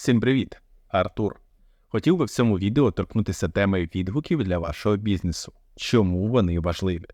Всім привіт! Артур. Хотів би в цьому відео торкнутися теми відгуків для вашого бізнесу. Чому вони важливі?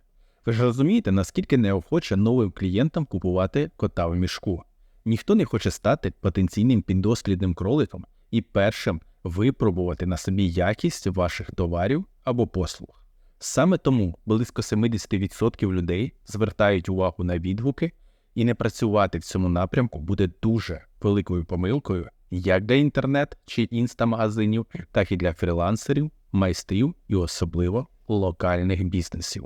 Ви ж розумієте, наскільки неохоче новим клієнтам купувати кота в мішку. Ніхто не хоче стати потенційним піддослідним кроликом і першим випробувати на собі якість ваших товарів або послуг. Саме тому близько 70% людей звертають увагу на відгуки, і не працювати в цьому напрямку буде дуже великою помилкою як для інтернет чи інстамагазинів, так і для фрілансерів, майстрів і особливо локальних бізнесів.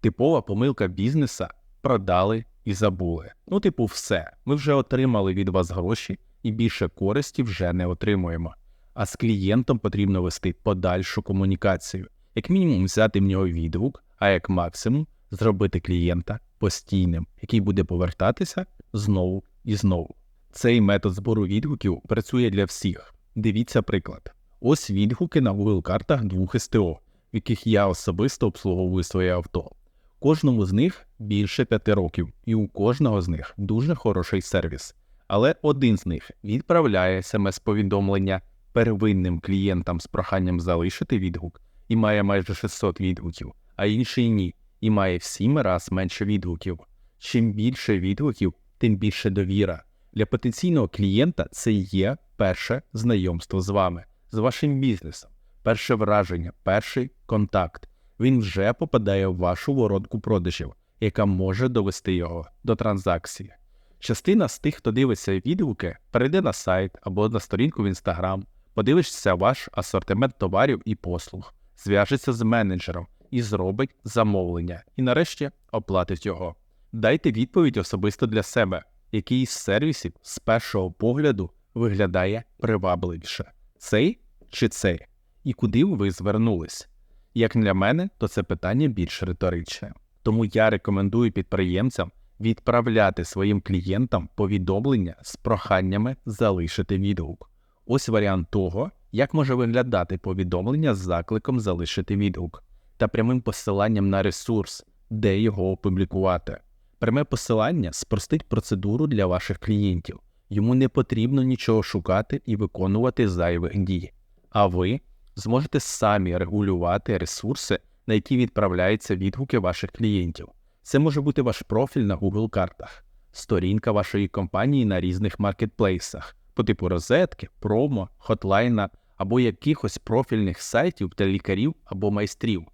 Типова помилка бізнеса продали і забули. Ну, типу, все. Ми вже отримали від вас гроші і більше користі вже не отримуємо. А з клієнтом потрібно вести подальшу комунікацію, як мінімум взяти в нього відгук, а як максимум зробити клієнта постійним, який буде повертатися знову і знову. Цей метод збору відгуків працює для всіх. Дивіться приклад. Ось відгуки на Google картах двох СТО, в яких я особисто обслуговую своє авто. Кожному з них більше п'яти років, і у кожного з них дуже хороший сервіс. Але один з них відправляє смс-повідомлення первинним клієнтам з проханням залишити відгук і має майже 600 відгуків, а інший ні, і має в 7 раз менше відгуків. Чим більше відгуків, тим більше довіра. Для потенційного клієнта це є перше знайомство з вами, з вашим бізнесом, перше враження, перший контакт. Він вже попадає в вашу воронку продажів, яка може довести його до транзакції. Частина з тих, хто дивиться відгуки, перейде на сайт або на сторінку в Instagram, подивишся ваш асортимент товарів і послуг, зв'яжеться з менеджером і зробить замовлення, і нарешті оплатить його. Дайте відповідь особисто для себе, який з сервісів з першого погляду виглядає привабливіше: цей чи цей, і куди ви звернулись. Як для мене, то це питання більш риторичне. Тому я рекомендую підприємцям відправляти своїм клієнтам повідомлення з проханнями залишити відгук. Ось варіант того, як може виглядати повідомлення з закликом залишити відгук та прямим посиланням на ресурс, де його опублікувати. Пряме посилання спростить процедуру для ваших клієнтів. Йому не потрібно нічого шукати і виконувати зайвих дій. А ви зможете самі регулювати ресурси, на які відправляються відгуки ваших клієнтів. Це може бути ваш профіль на Google картах, сторінка вашої компанії на різних маркетплейсах, по типу розетки, промо, хотлайна або якихось профільних сайтів для лікарів або майстрів.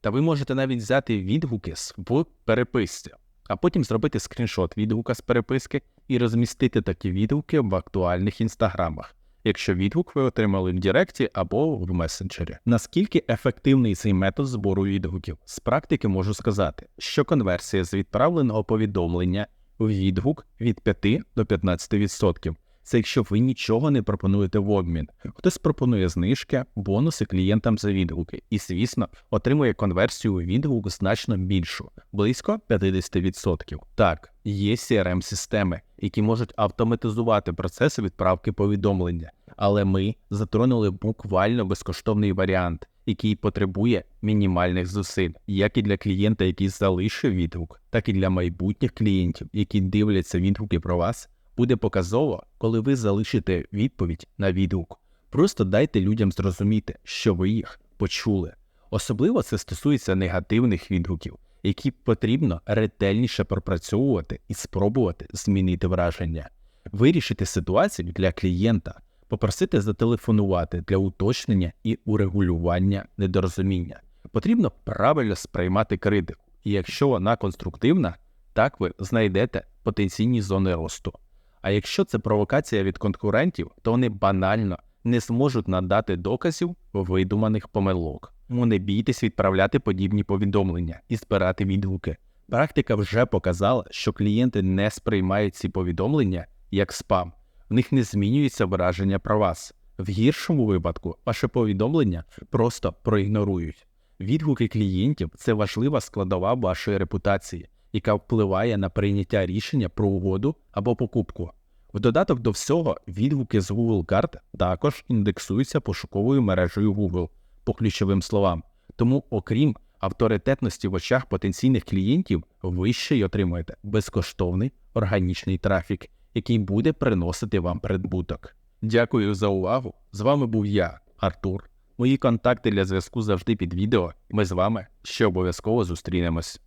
Та ви можете навіть взяти відгуки в переписці, а потім зробити скріншот відгука з переписки і розмістити такі відгуки в актуальних інстаграмах якщо відгук ви отримали в Директі або в месенджері. Наскільки ефективний цей метод збору відгуків? З практики можу сказати, що конверсія з відправленого повідомлення в відгук від 5 до 15%. Це якщо ви нічого не пропонуєте в обмін. Хтось пропонує знижки, бонуси клієнтам за відгуки, і, звісно, отримує конверсію у відгук значно більшу, близько 50%. Так, є crm системи які можуть автоматизувати процеси відправки повідомлення, але ми затронули буквально безкоштовний варіант, який потребує мінімальних зусиль, як і для клієнта, який залишив відгук, так і для майбутніх клієнтів, які дивляться відгуки про вас буде показово, коли ви залишите відповідь на відгук. Просто дайте людям зрозуміти, що ви їх почули. Особливо це стосується негативних відгуків, які потрібно ретельніше пропрацьовувати і спробувати змінити враження, вирішити ситуацію для клієнта, попросити зателефонувати для уточнення і урегулювання недорозуміння. Потрібно правильно сприймати критику, і якщо вона конструктивна, так ви знайдете потенційні зони росту. А якщо це провокація від конкурентів, то вони банально не зможуть надати доказів видуманих помилок. Тому не бійтесь відправляти подібні повідомлення і збирати відгуки. Практика вже показала, що клієнти не сприймають ці повідомлення як спам, в них не змінюється враження про вас. В гіршому випадку ваше повідомлення просто проігнорують. Відгуки клієнтів це важлива складова вашої репутації яка впливає на прийняття рішення про угоду або покупку. В додаток до всього, відгуки з Google карт також індексуються пошуковою мережею Google по ключовим словам. Тому, окрім авторитетності в очах потенційних клієнтів, ви ще й отримуєте безкоштовний органічний трафік, який буде приносити вам придбуток. Дякую за увагу. З вами був я, Артур. Мої контакти для зв'язку завжди під відео. Ми з вами ще обов'язково зустрінемось.